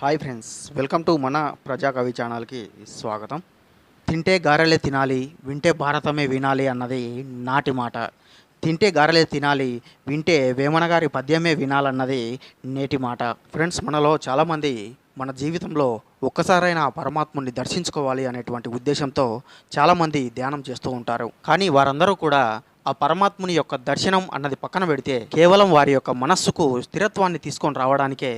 Hi friends welcome to మన ప్రజా కవి ఛానల్కి స్వాగతం. తింటే గారెలే తినాలి వింటే భారతమే వినాలి అన్నది నాటి మాట. తింటే గారెలే తినాలి వింటే వేమన గారి పద్యమే వినాలన్నది నేటి మాట. ఫ్రెండ్స్ మనలో చాలామంది మన జీవితంలో ఒక్కసారైనా పరమాత్ముని దర్శించుకోవాలి అనేటువంటి ఉద్దేశంతో చాలామంది ధ్యానం చేస్తూ ఉంటారు. కానీ వారందరూ కూడా ఆ పరమాత్ముని యొక్క దర్శనం అన్నది పక్కన పెడితే కేవలం వారి యొక్క మనస్సుకు స్థిరత్వాన్ని తీసుకొని రావడానికే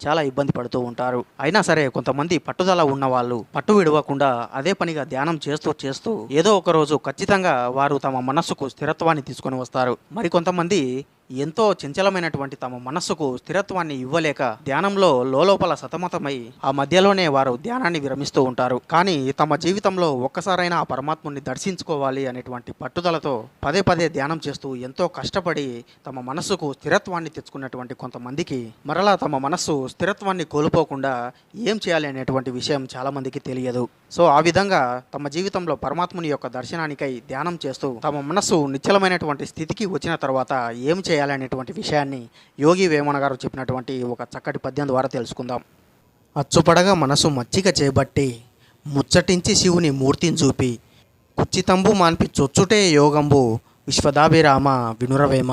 చాలా ఇబ్బంది పడుతూ ఉంటారు. అయినా సరే కొంతమంది పట్టుదల ఉన్న వాళ్ళు పట్టు విడవకుండా అదే పనిగా ధ్యానం చేస్తూ చేస్తూ ఏదో ఒక రోజు ఖచ్చితంగా వారు తమ మనస్సుకు స్థిరత్వాన్ని తీసుకొని వస్తారు. మరి కొంతమంది ఎంతో చంచలమైనటువంటి తమ మనస్సుకు స్థిరత్వాన్ని ఇవ్వలేక ధ్యానంలో లోలోపల సతమతమై ఆ మధ్యలోనే వారు ధ్యానాన్ని విరమిస్తూ ఉంటారు. కానీ తమ జీవితంలో ఒక్కసారైనా ఆ పరమాత్ముని దర్శించుకోవాలి అనేటువంటి పట్టుదలతో పదే పదే ధ్యానం చేస్తూ ఎంతో కష్టపడి తమ మనస్సుకు స్థిరత్వాన్ని తెచ్చుకున్నటువంటి కొంతమందికి మరలా తమ మనస్సు స్థిరత్వాన్ని కోల్పోకుండా ఏం చేయాలి అనేటువంటి విషయం చాలామందికి తెలియదు. సో ఆ విధంగా తమ జీవితంలో పరమాత్ముని యొక్క దర్శనానికై ధ్యానం చేస్తూ తమ మనస్సు నిశ్చలమైనటువంటి స్థితికి వచ్చిన తర్వాత ఏం చేయాలి అనేటువంటి విషయాన్ని యోగి వేమన గారు చెప్పినటువంటి ఒక చక్కటి పద్యం ద్వారా తెలుసుకుందాం. అచ్చుపడగా మనసు మచ్చిక చేపట్టి ముచ్చటించి శివుని మూర్తిని చూపి కుచ్చితంబు మాన్పి చొచ్చుటే యోగంబు విశ్వదాభిరామ వినురవేమ.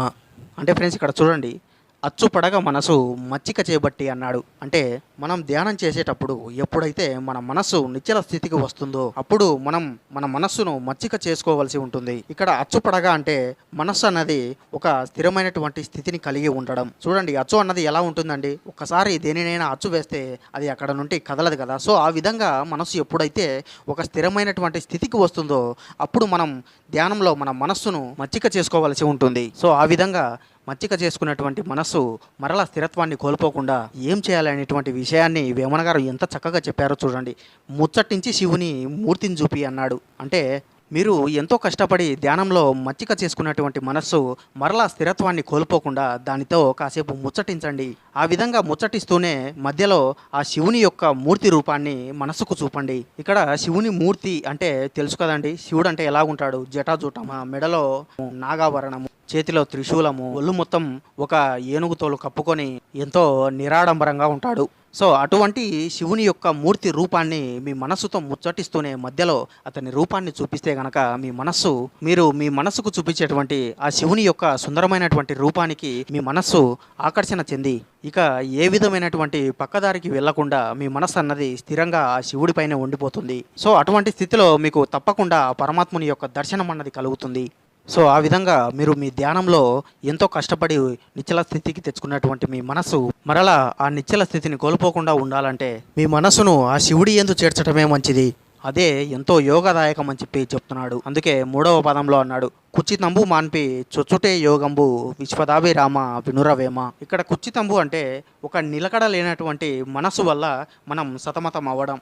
అంటే ఫ్రెండ్స్ ఇక్కడ చూడండి అచ్చుపడగ మనసు మచ్చిక చేపట్టి అన్నాడు. అంటే మనం ధ్యానం చేసేటప్పుడు ఎప్పుడైతే మన మనస్సు నిశ్చల స్థితికి వస్తుందో అప్పుడు మనం మన మనస్సును మచ్చిక చేసుకోవాల్సి ఉంటుంది. ఇక్కడ అచ్చుపడగ అంటే మనస్సు అన్నది ఒక స్థిరమైనటువంటి స్థితిని కలిగి ఉండడం. చూడండి అచ్చు అన్నది ఎలా ఉంటుందండి? ఒక్కసారి దేనినైనా అచ్చు వేస్తే అది అక్కడ నుండి కదలదు కదా. సో ఆ విధంగా మనస్సు ఎప్పుడైతే ఒక స్థిరమైనటువంటి స్థితికి వస్తుందో అప్పుడు మనం ధ్యానంలో మన మనస్సును మచ్చిక చేసుకోవాల్సి ఉంటుంది. సో ఆ విధంగా మచ్చిక చేసుకున్నటువంటి మనస్సు మరలా స్థిరత్వాన్ని కోల్పోకుండా ఏం చేయాలనేటువంటి విషయాన్ని వేమన గారు ఎంత చక్కగా చెప్పారో చూడండి. ముచ్చటించి శివుని మూర్తిని చూపి అన్నాడు. అంటే మీరు ఎంతో కష్టపడి ధ్యానంలో మచ్చిక చేసుకున్నటువంటి మనస్సు మరలా స్థిరత్వాన్ని కోల్పోకుండా దానితో కాసేపు ముచ్చటించండి. ఆ విధంగా ముచ్చటిస్తూనే మధ్యలో ఆ శివుని యొక్క మూర్తి రూపాన్ని మనస్సుకు చూపండి. ఇక్కడ శివుని మూర్తి అంటే తెలుసు కదండి. శివుడు అంటే ఎలా ఉంటాడు? జటాజూటమ? మెడలో నాగావరణము చేతిలో త్రిశూలము ఒళ్ళు మొత్తం ఒక ఏనుగు తోలు కప్పుకొని ఎంతో నిరాడంబరంగా ఉంటాడు. సో అటువంటి శివుని యొక్క మూర్తి రూపాన్ని మీ మనస్సుతో ముచ్చటిస్తూనే మధ్యలో అతని రూపాన్ని చూపిస్తే గనక మీ మనస్సు మీరు మీ మనస్సుకు చూపించేటువంటి ఆ శివుని యొక్క సుందరమైనటువంటి రూపానికి మీ మనస్సు ఆకర్షణ చెంది. ఇక ఏ విధమైనటువంటి పక్కదారికి వెళ్ళకుండా మీ మనస్సు అన్నది స్థిరంగా ఆ శివుడిపైనే ఉండిపోతుంది. సో అటువంటి స్థితిలో మీకు తప్పకుండా పరమాత్ముని యొక్క దర్శనం అన్నది కలుగుతుంది. సో ఆ విధంగా మీరు మీ ధ్యానంలో ఎంతో కష్టపడి నిచ్చల స్థితికి తెచ్చుకున్నటువంటి మీ మనసు మరలా ఆ నిశ్చల స్థితిని కోల్పోకుండా ఉండాలంటే మీ మనసును ఆ శివుడి ఎందు చేర్చడమే మంచిది. అదే ఎంతో యోగదాయకం అని చెప్పి చెప్తున్నాడు. అందుకే మూడవ పదంలో అన్నాడు కుచ్చితంబు మాన్పి చొచ్చుటే యోగంబు విశ్వదాభి రామ వినురవేమ. ఇక్కడ కుచ్చితంబు అంటే ఒక నిలకడ లేనటువంటి మనసు వల్ల మనం సతమతం అవ్వడం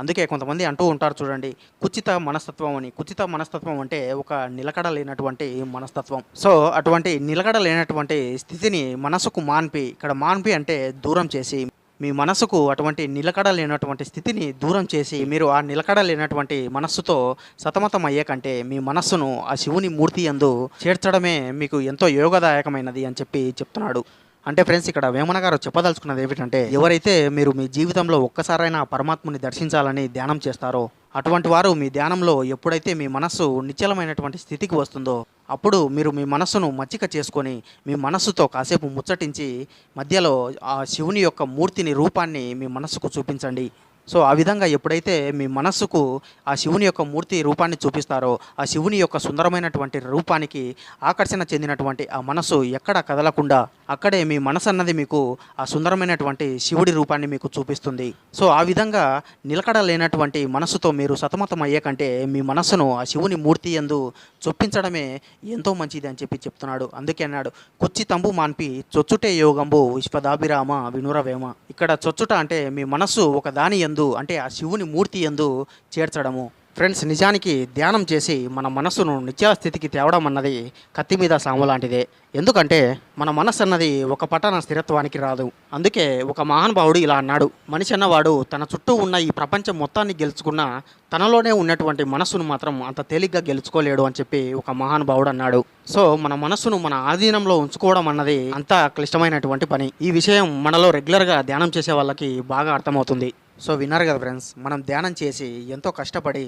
అందుకే కొంతమంది అంటూ ఉంటారు చూడండి కుచిత మనస్తత్వం అని. కుచిత మనస్తత్వం అంటే ఒక నిలకడ లేనటువంటి మనస్తత్వం. సో అటువంటి నిలకడ లేనటువంటి స్థితిని మనసుకు మాన్పి ఇక్కడ మాన్పి అంటే దూరం చేసి మీ మనసుకు అటువంటి నిలకడ లేనటువంటి స్థితిని దూరం చేసి మీరు ఆ నిలకడ లేనటువంటి మనస్సుతో సతమతం అయ్యే కంటే మీ మనస్సును ఆ శివుని మూర్తి యందు చేర్చడమే మీకు ఎంతో యోగదాయకమైనది అని చెప్పి చెప్తున్నాడు. అంటే ఫ్రెండ్స్ ఇక్కడ వేమన గారు చెప్పదలుచుకున్నది ఏమిటంటే ఎవరైతే మీరు మీ జీవితంలో ఒక్కసారైనా పరమాత్ముని దర్శించాలని ధ్యానం చేస్తారో అటువంటి వారు మీ ధ్యానంలో ఎప్పుడైతే మీ మనస్సు నిశ్చలమైనటువంటి స్థితికి వస్తుందో అప్పుడు మీరు మీ మనస్సును మచ్చిక చేసుకొని మీ మనస్సుతో కాసేపు ముచ్చటించి మధ్యలో ఆ శివుని యొక్క మూర్తిని రూపాన్ని మీ మనస్సుకు చూపించండి. సో ఆ విధంగా ఎప్పుడైతే మీ మనస్సుకు ఆ శివుని యొక్క మూర్తి రూపాన్ని చూపిస్తారో ఆ శివుని యొక్క సుందరమైనటువంటి రూపానికి ఆకర్షణ చెందినటువంటి ఆ మనస్సు ఎక్కడ కదలకుండా అక్కడే మీ మనసు అన్నది మీకు ఆ సుందరమైనటువంటి శివుడి రూపాన్ని మీకు చూపిస్తుంది. సో ఆ విధంగా నిలకడ లేనటువంటి మనస్సుతో మీరు సతమతం అయ్యే కంటే మీ మనస్సును ఆ శివుని మూర్తి ఎందు చొప్పించడమే ఎంతో మంచిది అని చెప్పి చెప్తున్నాడు. అందుకే అన్నాడు కొచ్చి తంబు మాన్పి చొచ్చుటే యోగంబు విశ్వదాభిరామ వినురవేమ. ఇక్కడ చొచ్చుట అంటే మీ మనస్సు ఒక దాని ఎందు అంటే ఆ శివుని మూర్తి ఎందు చేర్చడము. ఫ్రెండ్స్ నిజానికి ధ్యానం చేసి మన మనస్సును నిత్య స్థితికి తేవడం అన్నది కత్తి మీద సాము లాంటిదే. ఎందుకంటే మన మనస్సు అన్నది ఒక పట్టణ స్థిరత్వానికి రాదు. అందుకే ఒక మహానుభావుడు ఇలా అన్నాడు. మనిషి అన్నవాడు తన చుట్టూ ఉన్న ఈ ప్రపంచం మొత్తాన్ని గెలుచుకున్న తనలోనే ఉన్నటువంటి మనస్సును మాత్రం అంత తేలిగ్గా గెలుచుకోలేడు అని చెప్పి ఒక మహానుభావుడు అన్నాడు. సో మన మనస్సును మన ఆధీనంలో ఉంచుకోవడం అన్నది అంత క్లిష్టమైనటువంటి పని. ఈ విషయం మనలో రెగ్యులర్గా ధ్యానం చేసే వాళ్ళకి బాగా అర్థమవుతుంది. సో విన్నారు కదా ఫ్రెండ్స్ మనం ధ్యానం చేసి ఎంతో కష్టపడి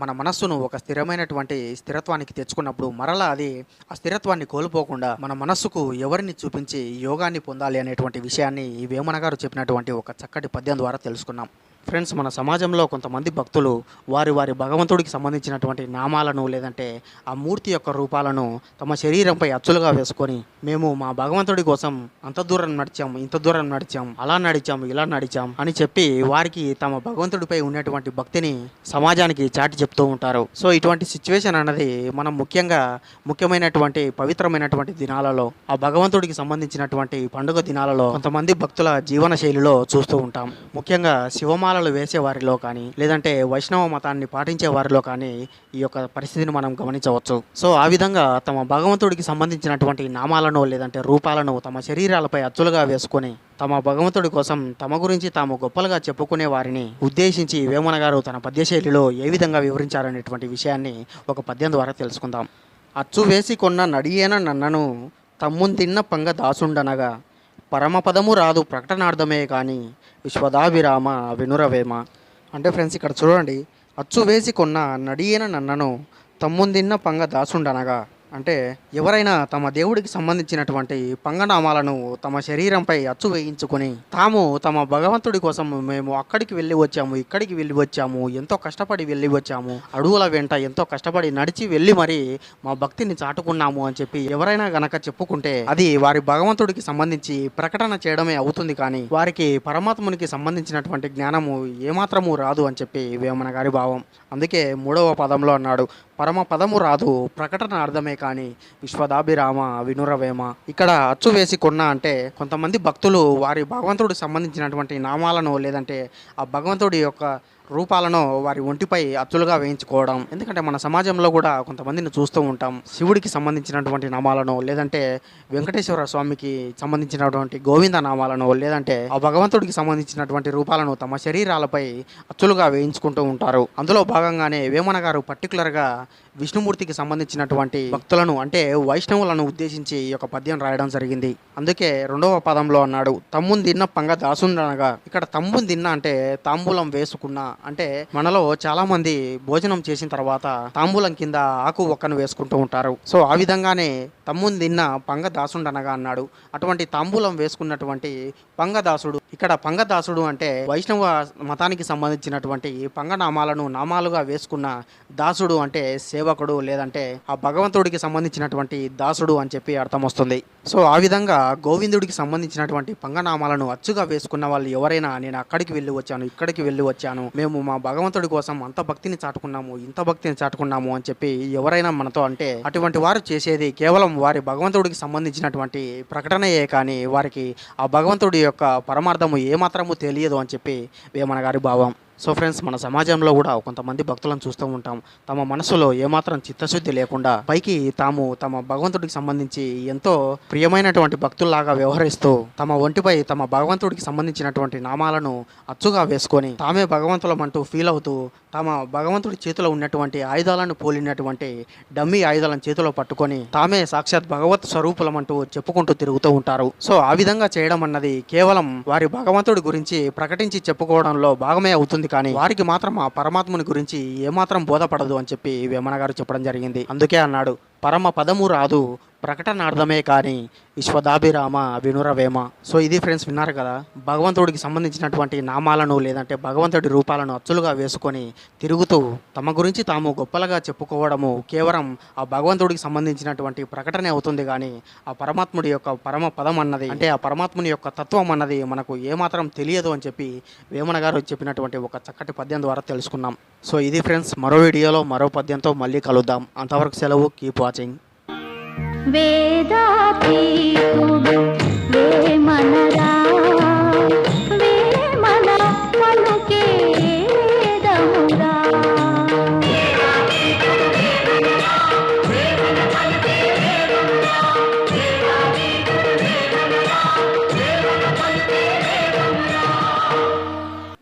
మన మనస్సును ఒక స్థిరమైనటువంటి స్థిరత్వానికి తెచ్చుకున్నప్పుడు మరలా అది ఆ స్థిరత్వాన్ని కోల్పోకుండా మన మనస్సుకు ఎవరిని చూపించి యోగాన్ని పొందాలి అనేటువంటి విషయాన్ని ఈ వేమన గారు చెప్పినటువంటి ఒక చక్కటి పద్యం ద్వారా తెలుసుకున్నాం. ఫ్రెండ్స్ మన సమాజంలో కొంతమంది భక్తులు వారి వారి భగవంతుడికి సంబంధించినటువంటి నామాలను లేదంటే ఆ మూర్తి యొక్క రూపాలను తమ శరీరంపై అచ్చులుగా వేసుకొని మేము మా భగవంతుడి కోసం అంత దూరం నడిచాం ఇంత దూరం నడిచాం అలా నడిచాం ఇలా నడిచాం అని చెప్పి వారికి తమ భగవంతుడిపై ఉన్నటువంటి భక్తిని సమాజానికి చాటి చెప్తూ ఉంటారు. సో ఇటువంటి సిచ్యువేషన్ అన్నది మనం ముఖ్యంగా ముఖ్యమైనటువంటి పవిత్రమైనటువంటి దినాలలో ఆ భగవంతుడికి సంబంధించినటువంటి పండుగ దినాలలో కొంతమంది భక్తుల జీవన శైలిలో చూస్తూ ఉంటాం. ముఖ్యంగా శివమాలలు వేసే వారిలో కానీ లేదంటే వైష్ణవ మతాన్ని పాటించే వారిలో కానీ ఈ యొక్క పరిస్థితిని మనం గమనించవచ్చు. సో ఆ విధంగా తమ భగవంతుడికి సంబంధించినటువంటి నామాలను లేదంటే రూపాలను తమ శరీరాలపై అచ్చులుగా వేసుకొని తమ భగవంతుడి కోసం తమ గురించి తాము గొప్పలుగా చెప్పుకునే వారిని ఉద్దేశించి వేమన గారు తన పద్యశైలిలో ఏ విధంగా వివరించారనేటువంటి విషయాన్ని ఒక పద్యం ద్వారా తెలుసుకుందాం. అచ్చు వేసి కొన్న నడియేన నన్నను తమ్మున్ పంగ దాసుండనగా పరమపదము రాదు ప్రకటనార్థమే కానీ. విశ్వదాభిరామ వినురవేమ. అంటే ఫ్రెండ్స్ ఇక్కడ చూడండి అచ్చు వేసి కొన్న నడియేన నన్నను తమ్ముందిన్న పంగ దాసుండనగా. అంటే ఎవరైనా తమ దేవుడికి సంబంధించినటువంటి పంగనామాలను తమ శరీరంపై అచ్చు వేయించుకొని తాము తమ భగవంతుడి కోసం మేము అక్కడికి వెళ్ళి వచ్చాము ఇక్కడికి వెళ్ళి వచ్చాము ఎంతో కష్టపడి వెళ్ళి వచ్చాము అడవుల వెంట ఎంతో కష్టపడి నడిచి వెళ్ళి మరి మా భక్తిని చాటుకున్నాము అని చెప్పి ఎవరైనా గనక చెప్పుకుంటే అది వారి భగవంతుడికి సంబంధించి ప్రకటన చేయడమే అవుతుంది కానీ వారికి పరమాత్మునికి సంబంధించినటువంటి జ్ఞానము ఏమాత్రము రాదు అని చెప్పి వేమన గారి భావం. అందుకే మూడవ పదంలో అన్నాడు పరమ పదము రాదు ప్రకటన అర్థమే కానీ విశ్వదాభిరామ వినురవేమ. ఇక్కడ అచ్చు వేసి కొన్న అంటే కొంతమంది భక్తులు వారి భగవంతుడికి సంబంధించినటువంటి నామాలను లేదంటే ఆ భగవంతుడి యొక్క రూపాలను వారి ఒంటిపై అచ్చులుగా వేయించుకోవడం. ఎందుకంటే మన సమాజంలో కూడా కొంతమందిని చూస్తూ ఉంటాం. శివుడికి సంబంధించినటువంటి నామాలను లేదంటే వెంకటేశ్వర స్వామికి సంబంధించినటువంటి గోవింద నామాలను లేదంటే ఆ భగవంతుడికి సంబంధించినటువంటి రూపాలను తమ శరీరాలపై అచ్చులుగా వేయించుకుంటూ ఉంటారు. అందులో భాగంగానే వేమన గారు పర్టికులర్గా విష్ణుమూర్తికి సంబంధించినటువంటి భక్తులను అంటే వైష్ణవులను ఉద్దేశించి ఈ యొక్క పద్యం రాయడం జరిగింది. అందుకే రెండవ పదంలో అన్నాడు తమ్మున్ తిన్న పంగ దాసుండనగా ఇక్కడ తమ్మున్ తిన్న అంటే తాంబూలం వేసుకున్న అంటే మనలో చాలా మంది భోజనం చేసిన తర్వాత తాంబూలం కింద ఆకు ఒక్కను వేసుకుంటూ ఉంటారు. సో ఆ విధంగానే తమ్మున్ తిన్న పంగ దాసుండనగా అన్నాడు. అటువంటి తాంబూలం వేసుకున్నటువంటి పంగదాసుడు ఇక్కడ పంగదాసుడు అంటే వైష్ణవ మతానికి సంబంధించినటువంటి పంగనామాలను నామాలుగా వేసుకున్న దాసుడు అంటే సేవకుడు లేదంటే ఆ భగవంతుడికి సంబంధించినటువంటి దాసుడు అని చెప్పి అర్థం వస్తుంది. సో ఆ విధంగా గోవిందుడికి సంబంధించినటువంటి పంగనామాలను అచ్చుగా వేసుకున్న వాళ్ళు ఎవరైనా నేను అక్కడికి వెళ్ళి వచ్చాను ఇక్కడికి వెళ్ళి వచ్చాను మేము మా భగవంతుడి కోసం అంత భక్తిని చాటుకున్నాము ఇంత భక్తిని చాటుకున్నాము అని చెప్పి ఎవరైనా మనతో అంటే అటువంటి వారు చేసేది కేవలం వారి భగవంతుడికి సంబంధించినటువంటి ప్రకటనయే కానీ వారికి ఆ భగవంతుడి యొక్క పరమార్థము ఏమాత్రము తెలియదు అని చెప్పి వేమన గారి భావం. సో ఫ్రెండ్స్ మన సమాజంలో కూడా కొంతమంది భక్తులను చూస్తూ ఉంటాం. తమ మనసులో ఏమాత్రం చిత్తశుద్ధి లేకుండా పైకి తాము తమ భగవంతుడికి సంబంధించి ఎంతో ప్రియమైనటువంటి భక్తుల్లాగా వ్యవహరిస్తూ తమ ఒంటిపై తమ భగవంతుడికి సంబంధించినటువంటి నామాలను అచ్చుగా వేసుకొని తామే భగవంతులం అంటూ ఫీల్ అవుతూ తమ భగవంతుడి చేతిలో ఉన్నటువంటి ఆయుధాలను పోలినటువంటి డమ్మీ ఆయుధాలను చేతిలో పట్టుకొని తామే సాక్షాత్ భగవత్ స్వరూపులం అంటూ చెప్పుకుంటూ తిరుగుతూ ఉంటారు. సో ఆ విధంగా చేయడం అన్నది కేవలం వారి భగవంతుడి గురించి ప్రకటించి చెప్పుకోవడంలో భాగమే అవుతుంది కానీ వారికి మాత్రం ఆ పరమాత్ముని గురించి ఏమాత్రం బోధపడదు అని చెప్పి వేమన గారు చెప్పడం జరిగింది. అందుకే అన్నాడు. పరమ పదము రాదు ప్రకటనార్థమే కానీ విశ్వదాభిరామ వినురవేమ. సో ఇది ఫ్రెండ్స్ విన్నారు కదా భగవంతుడికి సంబంధించినటువంటి నామాలను లేదంటే భగవంతుడి రూపాలను అచ్చులుగా వేసుకొని తిరుగుతూ తమ గురించి తాము గొప్పలుగా చెప్పుకోవడము కేవలం ఆ భగవంతుడికి సంబంధించినటువంటి ప్రకటనే అవుతుంది కానీ ఆ పరమాత్ముడి యొక్క పరమ పదం అన్నది అంటే ఆ పరమాత్ముని యొక్క తత్వం అన్నది మనకు ఏమాత్రం తెలియదు అని చెప్పి వేమన గారు చెప్పినటువంటి ఒక చక్కటి పద్యం ద్వారా తెలుసుకున్నాం. సో ఇది ఫ్రెండ్స్ మరో వీడియోలో మరో పద్యంతో మళ్ళీ కలుద్దాం. అంతవరకు సెలవు కీప్ వాచింగ్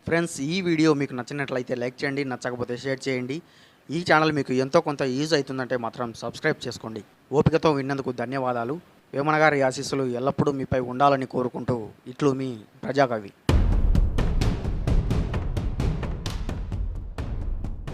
ఫ్రెండ్స్ ఈ వీడియో మీకు నచ్చినట్లయితే లైక్ చేయండి నచ్చకపోతే షేర్ చేయండి. ఈ ఛానల్ మీకు ఎంతో కొంత యూజ్ అవుతుందంటే మాత్రం సబ్స్క్రైబ్ చేసుకోండి. ఓపికతో విన్నందుకు ధన్యవాదాలు. వేమనగారి ఆశీస్సులు ఎల్లప్పుడూ మీపై ఉండాలని కోరుకుంటూ ఇట్లు మీ ప్రజాకవి.